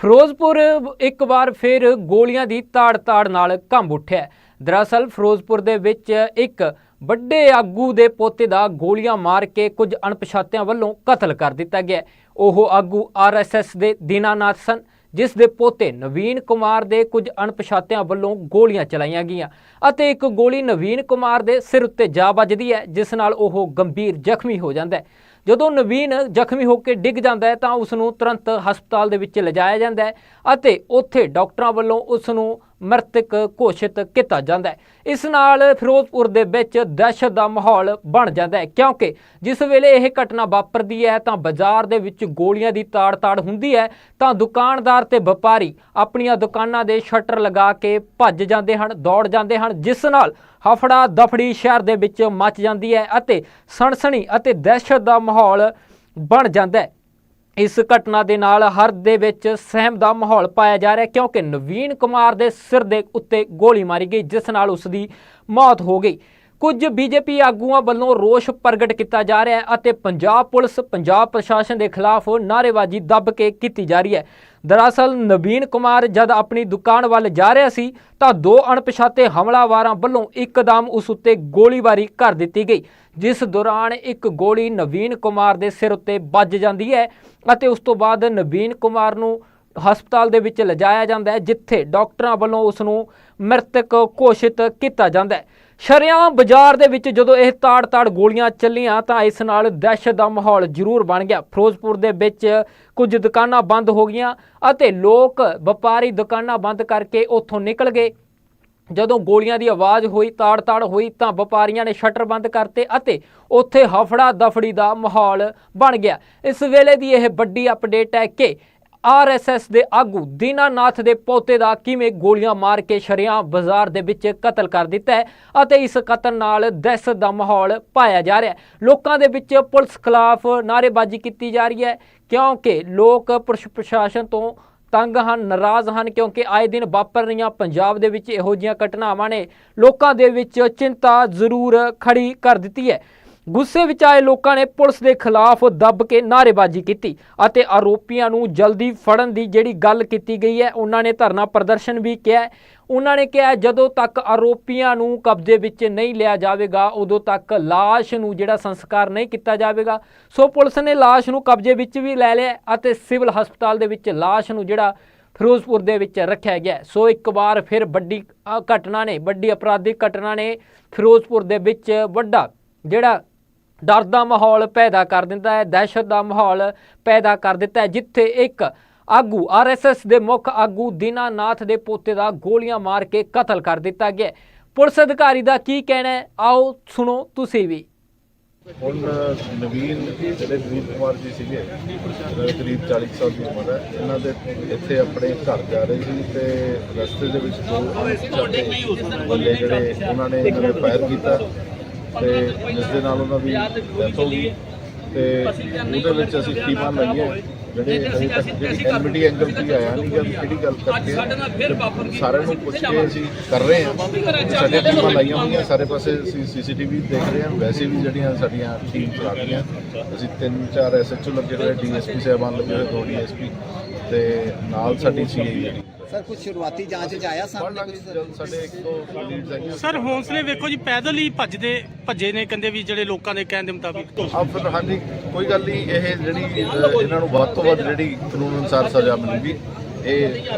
ਫਿਰੋਜ਼ਪੁਰ ਇੱਕ ਵਾਰ ਫਿਰ ਗੋਲੀਆਂ ਦੀ ਤਾੜ-ਤਾੜ ਨਾਲ ਕੰਬ ਉੱਠਿਆ ਦਰਅਸਲ ਫਿਰੋਜ਼ਪੁਰ ਦੇ ਵਿੱਚ ਇੱਕ ਵੱਡੇ ਆਗੂ ਦੇ ਪੋਤੇ ਦਾ ਗੋਲੀਆਂ ਮਾਰ ਕੇ ਕੁਝ ਅਣਪਛਾਤਿਆਂ ਵੱਲੋਂ ਕਤਲ ਕਰ ਦਿੱਤਾ ਗਿਆ ਉਹ ਆਗੂ ਆਰਐਸਐਸ ਦੇ ਦੀਨਾਨਾਥ ਸਨ, ਜਿਸ ਦੇ ਪੋਤੇ ਨਵੀਨ ਕੁਮਾਰ ਦੇ ਕੁਝ ਅਣਪਛਾਤਿਆਂ ਵੱਲੋਂ ਗੋਲੀਆਂ ਚਲਾਈਆਂ ਗਈਆਂ ਅਤੇ ਇੱਕ ਗੋਲੀ ਨਵੀਨ ਕੁਮਾਰ ਦੇ ਸਿਰ ਉੱਤੇ ਜਾ ਵੱਜਦੀ ਹੈ, ਜਿਸ ਨਾਲ ਉਹ ਗੰਭੀਰ ਜ਼ਖਮੀ ਹੋ ਜਾਂਦਾ ਹੈ। ਜਦੋਂ ਨਵੀਨ ਜ਼ਖਮੀ ਹੋ ਕੇ ਡਿੱਗ ਜਾਂਦਾ ਹੈ ਤਾਂ ਉਸ ਨੂੰ ਤੁਰੰਤ ਹਸਪਤਾਲ ਦੇ ਵਿੱਚ ਲਿਜਾਇਆ ਜਾਂਦਾ ਹੈ ਅਤੇ ਉੱਥੇ ਡਾਕਟਰਾਂ ਵੱਲੋਂ ਉਸ ਨੂੰ ਮ੍ਰਿਤਕ ਘੋਸ਼ਿਤ ਕੀਤਾ ਜਾਂਦਾ ਹੈ। ਇਸ ਨਾਲ ਫਿਰੋਜ਼ਪੁਰ ਦੇ ਵਿੱਚ ਦਹਿਸ਼ਤ ਦਾ ਮਾਹੌਲ ਬਣ ਜਾਂਦਾ ਹੈ। ਕਿਉਂਕਿ ਜਿਸ ਵੇਲੇ ਇਹ ਘਟਨਾ ਵਾਪਰਦੀ ਹੈ, ਤਾਂ ਬਾਜ਼ਾਰ ਦੇ ਵਿੱਚ ਗੋਲੀਆਂ ਦੀ ਤਾੜ-ਤਾੜ ਹੁੰਦੀ ਹੈ, ਤਾਂ ਦੁਕਾਨਦਾਰ ਤੇ ਵਪਾਰੀ ਆਪਣੀਆਂ ਦੁਕਾਨਾਂ ਦੇ ਸ਼ਟਰ ਲਗਾ ਕੇ ਭੱਜ ਜਾਂਦੇ ਹਨ, ਦੌੜ ਜਾਂਦੇ ਹਨ, ਜਿਸ ਨਾਲ ਹਫੜਾ ਦਫੜੀ ਸ਼ਹਿਰ ਦੇ ਵਿੱਚ ਮਚ ਜਾਂਦੀ ਹੈ ਅਤੇ ਸਣਸਣੀ ਅਤੇ ਦਹਿਸ਼ਤ ਦਾ ਮਾਹੌਲ ਬਣ ਜਾਂਦਾ ਹੈ। ਇਸ ਘਟਨਾ ਦੇ ਨਾਲ ਹਰ ਦੇ ਵਿੱਚ ਸਹਿਮ ਦਾ ਮਾਹੌਲ ਪਾਇਆ ਜਾ ਰਿਹਾ ਕਿਉਂਕਿ ਨਵੀਨ ਕੁਮਾਰ ਦੇ ਸਿਰ ਦੇ ਉੱਤੇ ਗੋਲੀ ਮਾਰੀ ਗਈ, ਜਿਸ ਨਾਲ ਉਸ ਦੀ ਮੌਤ ਹੋ ਗਈ। ਕੁਝ ਬੀਜੇਪੀ ਆਗੂਆਂ ਵੱਲੋਂ ਰੋਸ਼ ਪ੍ਰਗਟ ਕੀਤਾ ਜਾ ਰਿਹਾ ਹੈ ਅਤੇ ਪੰਜਾਬ ਪੁਲਿਸ, ਪੰਜਾਬ ਪ੍ਰਸ਼ਾਸਨ ਦੇ ਖਿਲਾਫ ਨਾਅਰੇਬਾਜ਼ੀ ਦੱਬ ਕੇ ਕੀਤੀ ਜਾ ਰਹੀ ਹੈ। ਦਰਅਸਲ, ਨਵੀਨ ਕੁਮਾਰ ਜਦ ਆਪਣੀ ਦੁਕਾਨ ਵੱਲ ਜਾ ਰਿਹਾ ਸੀ, ਤਾਂ ਦੋ ਅਣਪਛਾਤੇ ਹਮਲਾਵਾਰਾਂ ਵੱਲੋਂ ਇੱਕਦਮ ਉਸ ਉੱਤੇ ਗੋਲੀਬਾਰੀ ਕਰ ਦਿੱਤੀ ਗਈ, ਜਿਸ ਦੌਰਾਨ ਇੱਕ ਗੋਲੀ ਨਵੀਨ ਕੁਮਾਰ ਦੇ ਸਿਰ ਉੱਤੇ ਵੱਜ ਜਾਂਦੀ ਹੈ ਅਤੇ ਉਸ ਤੋਂ ਬਾਅਦ ਨਵੀਨ ਕੁਮਾਰ ਨੂੰ ਹਸਪਤਾਲ ਦੇ ਵਿੱਚ ਲਿਜਾਇਆ ਜਾਂਦਾ ਹੈ, ਜਿੱਥੇ ਡਾਕਟਰਾਂ ਵੱਲੋਂ ਉਸ ਨੂੰ ਮ੍ਰਿਤਕ ਘੋਸ਼ਿਤ ਕੀਤਾ ਜਾਂਦਾ ਹੈ। ਸ਼ਰਿਆਂ ਬਾਜ਼ਾਰ ਦੇ ਵਿੱਚ ਜਦੋਂ ਇਹ ਤਾੜ-ਤਾੜ ਗੋਲੀਆਂ ਚੱਲੀਆਂ, ਤਾਂ ਇਸ ਨਾਲ ਦਹਿਸ਼ਤ ਦਾ ਮਾਹੌਲ ਜ਼ਰੂਰ ਬਣ ਗਿਆ। ਫਿਰੋਜ਼ਪੁਰ ਦੇ ਵਿੱਚ ਕੁਝ ਦੁਕਾਨਾਂ ਬੰਦ ਹੋ ਗਈਆਂ ਅਤੇ ਲੋਕ ਵਪਾਰੀ ਦੁਕਾਨਾਂ ਬੰਦ ਕਰਕੇ ਉੱਥੋਂ ਨਿਕਲ ਗਏ। ਜਦੋਂ ਗੋਲੀਆਂ ਦੀ ਆਵਾਜ਼ ਹੋਈ, ਤਾੜ-ਤਾੜ ਹੋਈ, ਤਾਂ ਵਪਾਰੀਆਂ ਨੇ ਸ਼ਟਰ ਬੰਦ ਕਰਤੇ ਅਤੇ ਉੱਥੇ ਹਫੜਾ ਦਫੜੀ ਦਾ ਮਾਹੌਲ ਬਣ ਗਿਆ। ਇਸ ਵੇਲੇ ਦੀ ਇਹ ਵੱਡੀ ਅਪਡੇਟ ਹੈ ਕਿ ਆਰਐਸਐਸ ਦੇ ਆਗੂ ਦੀਨਾਨਾਥ ਦੇ ਪੋਤੇ ਦਾ ਕਿਵੇਂ ਗੋਲੀਆਂ ਮਾਰ ਕੇ ਸ਼ਰਿਆਂ ਬਾਜ਼ਾਰ ਦੇ ਵਿੱਚ ਕਤਲ ਕਰ ਦਿੱਤਾ ਹੈ ਅਤੇ ਇਸ ਕਤਲ ਨਾਲ ਦਹਿਸ਼ਤ ਦਾ ਮਾਹੌਲ ਪਾਇਆ ਜਾ ਰਿਹਾ ਹੈ। ਲੋਕਾਂ ਦੇ ਵਿੱਚ ਪੁਲਿਸ ਖਿਲਾਫ ਨਾਅਰੇਬਾਜ਼ੀ ਕੀਤੀ ਜਾ ਰਹੀ ਹੈ, ਕਿਉਂਕਿ ਲੋਕ ਪੁਲਿਸ ਪ੍ਰਸ਼ਾਸਨ ਤੋਂ ਤੰਗ ਹਨ, ਨਾਰਾਜ਼ ਹਨ, ਕਿਉਂਕਿ ਆਏ ਦਿਨ ਵਾਪਰ ਰਹੀਆਂ ਪੰਜਾਬ ਦੇ ਵਿੱਚ ਇਹੋ ਜਿਹੀਆਂ ਘਟਨਾਵਾਂ ਨੇ। ਲੋਕਾਂ ਦੇ ਵਿੱਚ ਚਿੰਤਾ ਜ਼ਰੂਰ ਖੜੀ ਕਰ ਦਿੱਤੀ ਹੈ। ਗੁੱਸੇ ਵਿੱਚ ਆਏ ਲੋਕਾਂ ਨੇ ਪੁਲਿਸ ਦੇ ਖਿਲਾਫ ਦੱਬ ਕੇ ਨਾਅਰੇਬਾਜ਼ੀ ਕੀਤੀ ਅਤੇ ਆਰੋਪੀਆਂ ਨੂੰ ਜਲਦੀ ਫੜਨ ਦੀ ਜਿਹੜੀ ਗੱਲ ਕੀਤੀ ਗਈ ਹੈ, ਉਹਨਾਂ ਨੇ ਧਰਨਾ ਪ੍ਰਦਰਸ਼ਨ ਵੀ ਕਿਹਾ ਉਹਨਾਂ ਨੇ ਕਿਹਾ ਜਦੋਂ ਤੱਕ ਆਰੋਪੀਆਂ ਨੂੰ ਕਬਜ਼ੇ ਵਿੱਚ ਨਹੀਂ ਲਿਆ ਜਾਵੇਗਾ, ਉਦੋਂ ਤੱਕ ਲਾਸ਼ ਨੂੰ ਜਿਹੜਾ ਸੰਸਕਾਰ ਨਹੀਂ ਕੀਤਾ ਜਾਵੇਗਾ। ਸੋ ਪੁਲਿਸ ਨੇ ਲਾਸ਼ ਨੂੰ ਕਬਜ਼ੇ ਵਿੱਚ ਵੀ ਲੈ ਲਿਆ ਅਤੇ ਸਿਵਲ ਹਸਪਤਾਲ ਦੇ ਵਿੱਚ ਲਾਸ਼ ਨੂੰ ਜਿਹੜਾ ਫਿਰੋਜ਼ਪੁਰ ਦੇ ਵਿੱਚ ਰੱਖਿਆ ਗਿਆ ਸੋ ਇੱਕ ਵਾਰ ਫਿਰ ਵੱਡੀ ਘਟਨਾ ਨੇ, ਵੱਡੀ ਅਪਰਾਧਿਕ ਘਟਨਾ ਨੇ ਫਿਰੋਜ਼ਪੁਰ ਦੇ ਵਿੱਚ ਵੱਡਾ ਜਿਹੜਾ ਡਰ ਦਾ ਮਾਹੌਲ ਪੈਦਾ ਕਰ ਦਿੰਦਾ ਹੈ ਦਹਿਸ਼ਤ ਦਾ ਮਾਹੌਲ ਪੈਦਾ ਕਰ ਦਿੱਤਾ ਹੈ ਜਿੱਥੇ ਇੱਕ ਆਗੂ ਆਰਐਸਐਸ ਦੇ ਮੁੱਖ ਆਗੂ ਦੀਨਾਨਾਥ ਦੇ ਪੋਤੇ ਦਾ ਗੋਲੀਆਂ ਮਾਰ ਕੇ ਕਤਲ ਕਰ ਦਿੱਤਾ ਗਿਆ। ਪੁਲਿਸ ਅਧਿਕਾਰੀ ਦਾ ਕੀ ਕਹਿਣਾ ਹੈ? ਆਓ ਸੁਣੋ ਤੁਸੀਂ ਵੀ। ਹੁਣ ਨਵੀਨ ਜਿਹੜੇ ਨਵੀਨ ਕੁਮਾਰ ਜੀ ਸੀਗੇ ਕਰੀਬ 40 ਸਾਲ ਦੀ ਉਮਰ ਹੈ ਇਹਨਾਂ ਦੇ ਇੱਥੇ ਆਪਣੇ ਘਰ ਜਾ ਰਹੇ ਸੀ ਤੇ ਰਸਤੇ ਦੇ ਵਿੱਚ ਦੋ ਬੰਦੇ ਜਿਹੜੇ ਉਹਨਾਂ ਨੇ ਇਹਨਾਂ ਦੇ ਫਾਇਰ ਕੀਤਾ। ਤੇ ਜਿਸ ਦੇ ਨਾਲ ਉਹਨਾਂ ਦੀ ਡੈਥ ਹੋ ਗਈ ਤੇ ਉਹਦੇ ਵਿੱਚ ਅਸੀਂ ਟੀਮਾਂ ਲਾਈਆਂ। ਜਿਹੜੇ ਐਨਮਿਟੀ ਐਂਗਲ ਤੇ ਆਇਆ ਨਹੀਂ ਕਿ ਕਿਹੜੀ ਗੱਲ ਕਰਦੇ ਆ ਸਾਰਿਆਂ ਨੂੰ ਪੁੱਛ ਕੇ ਅਸੀਂ ਕਰ ਰਹੇ ਹਾਂ। ਸਾਡੇ ਟੀਮਾਂ ਲਾਈਆਂ ਹੋਈਆਂ ਸਾਰੇ ਪਾਸੇ ਅਸੀਂ ਸੀਸੀਟੀਵੀ ਦੇਖ ਰਹੇ ਹਾਂ। ਵੈਸੇ ਵੀ ਜਿਹੜੀਆਂ ਸਾਡੀਆਂ ਟੀਮ ਚਲਾ ਰਹੀਆਂ ਅਸੀਂ ਤਿੰਨ ਚਾਰ ਐਸਐਚਓ ਲੱਗੇ ਹੋਏ ਡੀਐਸਪੀ ਸਾਹਿਬਾਨ ਲੱਗੇ ਹੋਏ ਦੋ ਡੀਐਸਪੀ। ਤੇ ਨਾਲ ਸਾਡੀ ਸੀਆਈ ਜਿਹੜੀ। ਸਰ ਕੁਝ ਸ਼ੁਰੂਆਤੀ ਜਾਂਚ ਚ ਆਇਆ ਸਾਹਮਣੇ ਕੁਝ ਸਾਡੇ ਇੱਕ ਦੋ ਲੀਡਸ ਆਈਆਂ। ਸਰ ਹੌਸਲੇ ਵੇਖੋ ਜੀ ਪੈਦਲ ਹੀ ਭੱਜਦੇ ਭੱਜੇ ਨੇ ਕਹਿੰਦੇ ਵੀ ਜਿਹੜੇ ਲੋਕਾਂ ਦੇ ਕਹਿਣ ਦੇ ਮੁਤਾਬਿਕ। ਆ ਫਿਰ ਹਾਂਜੀ ਕੋਈ ਗੱਲ ਨਹੀਂ ਇਹ ਜਿਹੜੀ ਅ, ਇਹਨਾਂ ਨੂੰ ਵੱਧ ਤੋਂ ਵੱਧ ਜਿਹੜੀ ਕਾਨੂੰਨ ਅਨੁਸਾਰ ਸਜ਼ਾ ਮਿਲੂਗੀ ਇਹ